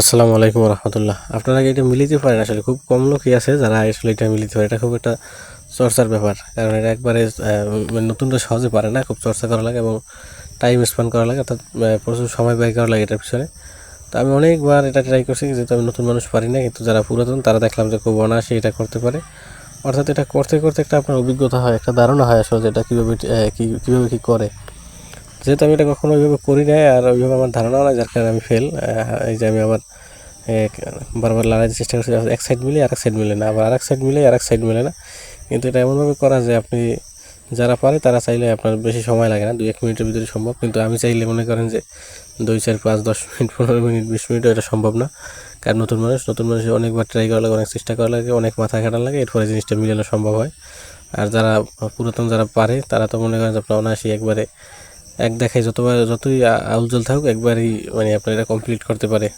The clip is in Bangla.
আসসালামু আলাইকুম রহমতুল্লাহ আপনারা এটা মিলিতে পারেন? আসলে খুব কম লোকই আছে যারা আসলে এটা মিলিতে পারে। এটা খুব একটা চর্চার ব্যাপার। কারণ এটা একবারে মানে নতুনটা সহজে পারে না। খুব চর্চা করা লাগে এবং টাইম স্পেন্ড করা লাগে। অর্থাৎ প্রচুর সময় ব্যয় করা লাগে এটার পিছনে। তো আমি অনেকবার এটা ট্রাই করছি, যেহেতু আমি নতুন মানুষ পারি না, কিন্তু যারা পুরাতন, তারা দেখলাম যে খুব অনায়াসে এটা করতে পারে। অর্থাৎ এটা করতে করতে একটা আপনার অভিজ্ঞতা হয়, একটা ধারণা হয় আসলে যে এটা কীভাবে কী কীভাবে কী করে। যেহেতু আমি এটা কখনো ওইভাবে করি নাই আর ওইভাবে আমার ধারণাও নাই, যার কারণে আমি ফেল এই যে আমি আবার বারবার লড়াইতে চেষ্টা করছি এক সাইড মিলে আর এক সাইড মিলে না, আবার আর এক সাইড মিলে আর এক সাইড মিলে না। কিন্তু এটা এমনভাবে করা যে আপনি যারা পারে তারা চাইলে আপনার বেশি সময় লাগে না দুই এক মিনিটের ভিতরে সম্ভব। কিন্তু আমি চাইলে মনে করেন যে দুই, চার, পাঁচ, দশ মিনিট, পনেরো মিনিট, বিশ মিনিটও এটা সম্ভব না। কারণ নতুন মানুষ নতুন মানুষ অনেকবার ট্রাই করা লাগে, অনেক চেষ্টা করা লাগে, অনেক মাথা খাটা লাগে, এরপরে জিনিসটা মিলানো সম্ভব হয়। আর যারা পুরাতন যারা পারে, তারা তো মনে করেন যে আপনার অনায়াসই একবারে এক দেখায় যতবার যতই আউজল থাকুক একবারই মানে আপনার কমপ্লিট করতে পারে।